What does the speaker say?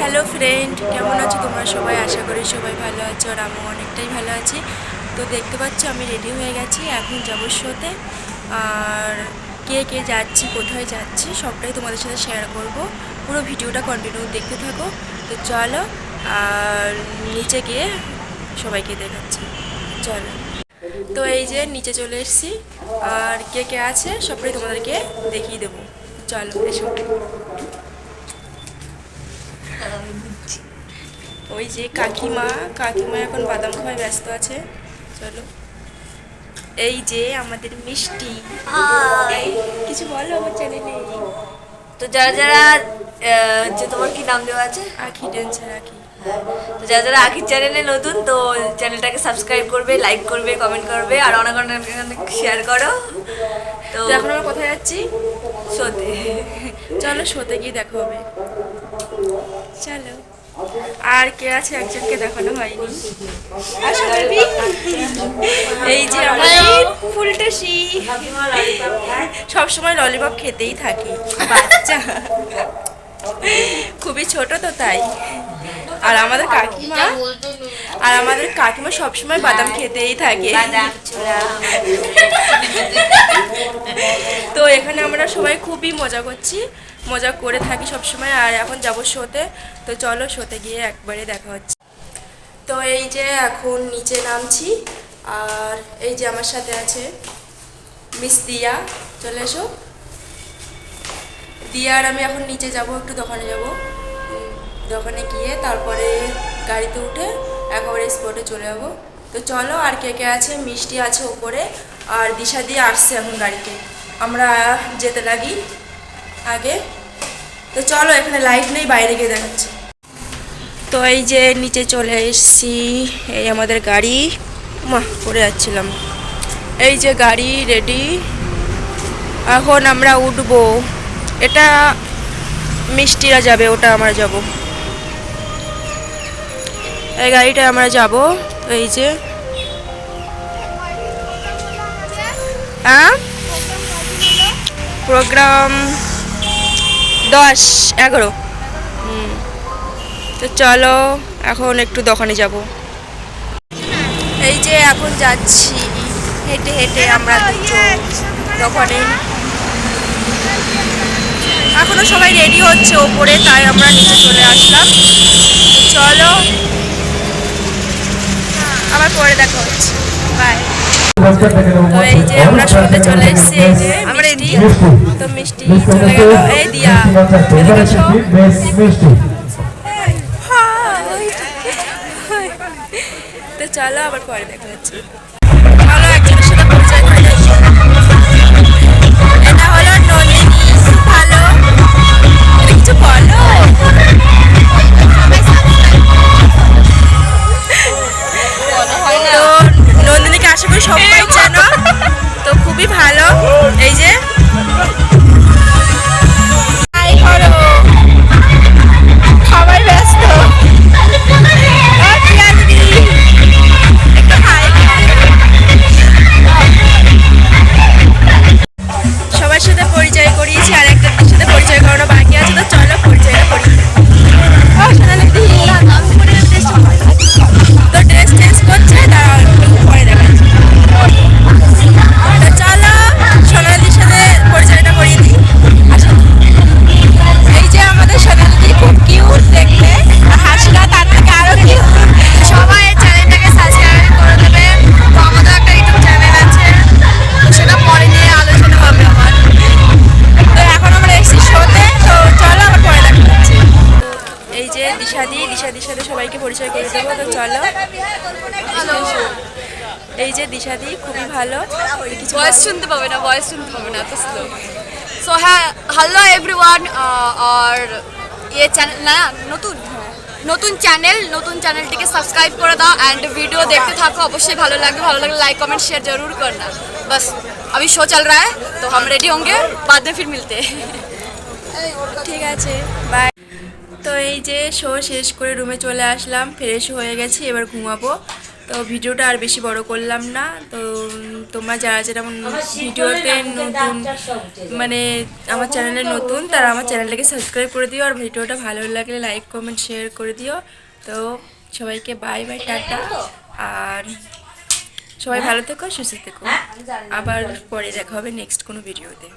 Hello friend, কেমন আছো তোমরা সবাই? আশা করি সবাই ভালো আছো আর আমিও অনেকটাই ভালো আছি। তো দেখতে পাচ্ছ আমি রেডি হয়ে গেছি, এখন যাব শোতে। আর কে কে যাচ্ছি, কোথায় যাচ্ছি, সবটাই তোমাদের সাথে শেয়ার করব। পুরো ভিডিওটা কন্টিনিউ দেখতে থাকো। তো চলো, আর নিচে গিয়ে সবাইকে দেখাচ্ছি। চলো। তো এই যে নিচে চলে এসেছি, আর কে কে আছে সবটাই তোমাদেরকে দেখিয়ে দেবো। চলো, এসো। ওই যে কাকিমা কাকিমা এখন বাদাম খাওয়ায় ব্যস্ত আছে চলো। এই যে আমাদের মিষ্টি। কিছু বলো আমার চ্যানেলে তো যারা যারা হচ্ছে তোমার কি নাম দেওয়া আছে? আখি টেনশন আখি। তো যারা যারা আখির চ্যানেলে নতুন তো চ্যানেলটাকে সাবস্ক্রাইব করবে লাইক করবে কমেন্ট করবে আর অনেক অনেক শেয়ার করো। তো এখন আমরা কোথায় যাচ্ছি? সত্যি চলো শোতে গিয়ে দেখা হবে। চলো। আর কে আছে? একজনকে দেখানো হয়নি। এই যে আমাদের সব সময় ললিপপ খেতেই থাকি, বাচ্চা। খুবই ছোট তো তাই। আর আমাদের কাকিমা আর আমাদের কাকিমা সবসময় বাদাম খেতেই থাকে। তো এখানে আমরা সবাই খুবই মজা করছি মজা করে থাকি সবসময় আর এখন যাব শোতে। তো চলো শোতে গিয়ে একবারে দেখা হচ্ছে। তো এই যে এখন নিচে নামছি আর এই যে আমার সাথে আছে মিস দিয়া। চলে এসো। দিয়া আর আমি এখন নিচে যাব একটু দোকানে যাব। দোকানে গিয়ে তারপরে গাড়িতে উঠে একেবারে স্পটে চলে যাব। তো চলো আর কে কে আছে, মিষ্টি আছে ওপরে, আর দিশা দিয়ে আসছে এখন গাড়িতে। আমরা যেতে লাগি আগে। তো চলো, এখানে লাইট নেই, বাইরে গিয়ে দেখাচ্ছি। তো এই যে নিচে চলে এসেছি, এই আমাদের গাড়ি। মা পড়ে যাচ্ছিলাম। এই যে গাড়ি রেডি এখন আমরা উঠবো। এটা মিষ্টিরা যাবে, ওটা আমরা যাব। এই গাড়িটা আমরা যাব, এই যে। হ্যাঁ? প্রোগ্রাম দশ, এগারো। তো চলো, এখন একটু দোকানে যাব। এই যে এখন যাচ্ছি, হেঁটে হেঁটে আমরা দোকানে। এখনও সবাই রেডি হচ্ছে ওপরে, তাই আমরা নিচে চলে আসলাম। চলো আবার পরে দেখা হচ্ছে। বাই তো এই যে আমরা শুনতে চলে এসেছি এই যে আমরা মিষ্টি তো মিষ্টি চলে গেল। এই দিয়া এদিকে এসো। তো চলো আবার পরে দেখা হচ্ছে। চলো একজনের সাথে পরিচয় করে এটা হলো নন্দিনী ভালো। কিছু বলো? দিশাদির সাথে সবাইকে পরিচয় করে দেবো তো চলো। এই যে দিশাদি খুবই ভালো। কিছু ভয়েস শুনতে পাবে না ভয়েস শুনতে পাবে না এত সো হ্যাঁ হ্যালো এভরিওয়ান আর ইয়ে চ্যানেল না নতুন নতুন চ্যানেল নতুন চ্যানেলটিকে সাবস্ক্রাইব করে দাও অ্যান্ড ভিডিও দেখতে থাকো অবশ্যই ভালো লাগবে। ভালো লাগলে লাইক কমেন্ট শেয়ার জরুর কর না। বাস আমি শো চাল রা তো हम রেডি হোগে বাদে ফির মিলতে। ঠিক আছে বাই তো এই যে শো শেষ করে রুমে চলে আসলাম ফ্রেশ হয়ে গেছি এবার ঘুমাবো। তো ভিডিওটা আর বেশি বড় করলাম না। তো তোমরা যারা যারা ভিডিওতে নতুন মানে আমার চ্যানেলে নতুন তারা আমার চ্যানেলটাকে সাবস্ক্রাইব করে দিও। আর ভিডিওটা ভালো লাগলে লাইক কমেন্ট শেয়ার করে দিও। তো সবাইকে বাই বাই টাটা। আর সবাই ভালো থেকো সুস্থ থেকো। আবার পরে দেখা হবে নেক্সট কোনো ভিডিওতে